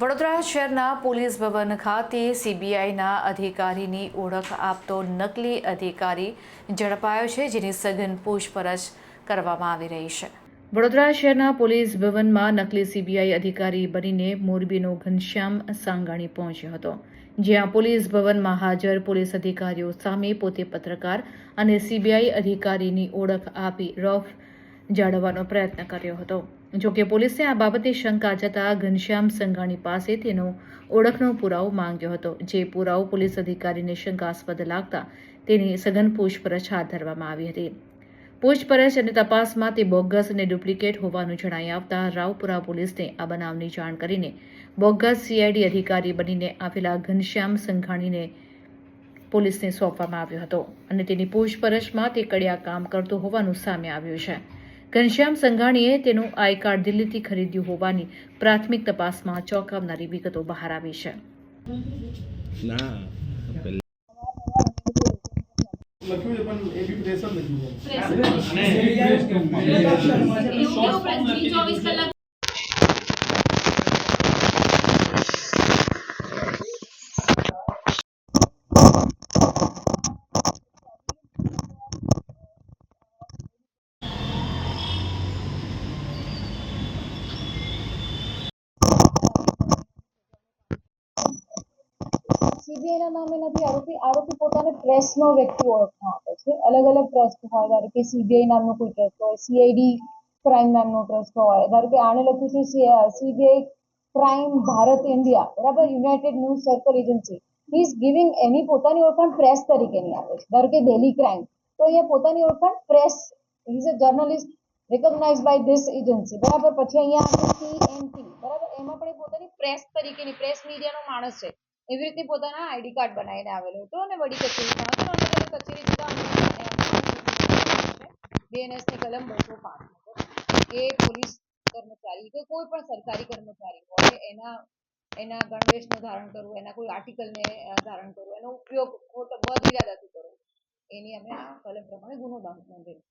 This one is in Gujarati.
વડોદરા શહેરના પોલીસ ભવન ખાતે સીબીઆઈના અધિકારીની ઓળખ આપતો નકલી અધિકારી ઝડપાયો છે, જેની સઘન પૂછપરછ કરવામાં આવી રહી છે. વડોદરા શહેરના પોલીસ ભવનમાં નકલી સીબીઆઈ અધિકારી બનીને મોરબીનો ઘનશ્યામ સાંગાણી પહોંચ્યો હતો, જ્યાં પોલીસ ભવનમાં હાજર પોલીસ અધિકારીઓ સામે પોતે પત્રકાર અને સીબીઆઈ અધિકારીની ઓળખ આપી રફ જાળવવાનો પ્રયત્ન કર્યો હતો. જોકે પોલીસે આ બાબતે શંકા જતા ઘનશ્યામ સંઘાણી પાસે તેનો ઓળખનો પુરાવો માંગ્યો હતો. જે પુરાવો પોલીસ અધિકારીને શંકાસ્પદ લાગતા તેની સઘન પૂછપરછ હાથ ધરવામાં આવી હતી. પૂછપરછ અને તપાસમાં તે બોગસ અને ડુપ્લિકેટ હોવાનું જણાઈ આવતા રાવપુરા પોલીસને આ બનાવની જાણ કરીને બોગસ સીઆઈડી અધિકારી બનીને આવેલા ઘનશ્યામ સંઘાણીને પોલીસને સોંપવામાં આવ્યો હતો અને તેની પૂછપરછમાં તે કડિયા કામ કરતો હોવાનું સામે આવ્યું છે. ઘનશ્યામ સંઘાણીએ તેનું આઈ કાર્ડ દિલ્હીથી ખરીદ્યું હોવાની પ્રાથમિક તપાસમાં ચોંકાવનારી વિગતો બહાર આવી છે. લખ્યું છે પણ એ બી પ્રેશર જ સીબીઆઈના નામે નથી આરોપી આરોપી પોતાને પ્રેસનો વ્યક્તિ ઓળખમાં આપે છે. અલગ અલગ ટ્રસ્ટ હોય. ધારો કે સીબીઆઈ નામનો કોઈ ટ્રસ્ટ હોય. સીઆઈડી ક્રાઇમ નામનો ટ્રસ્ટ હોય. ધારો કે આને લખ્યું છે સીબીઆઈ ક્રાઇમ ભારત ઇન્ડિયા બરાબર? United news circle agency is giving એની પોતાની ઓળખાણ પ્રેસ તરીકેની આપે છે. ધારો કે દિલ્હી ક્રાઇમ તો અહીંયા પોતાની ઓળખાણ press is a journalist recognise by this agency બરાબર? પછી અહીંયા સીએનપી બરાબર? એમાં પણ પોતાની પ્રેસ તરીકેની પ્રેસ મીડિયાનો માણસ છે. એવી રીતે પોતાના આઈડી કાર્ડ બનાવીને આવેલો હતો અને વડી કચેરી હતો. અને અલગ અલગ કચેરી જતા કલમ બસો પાંચ એ પોલીસ કર્મચારી કે કોઈ પણ સરકારી કર્મચારી હોય એના એના ગણવેશનું ધારણ કરવું, એના કોઈ આર્ટિકલને ને ધારણ કરવું, એનો ઉપયોગ ખોટો બદ ઇરાદાથી કરવો એની અમે કલમ પ્રમાણે ગુનો નોંધેલો.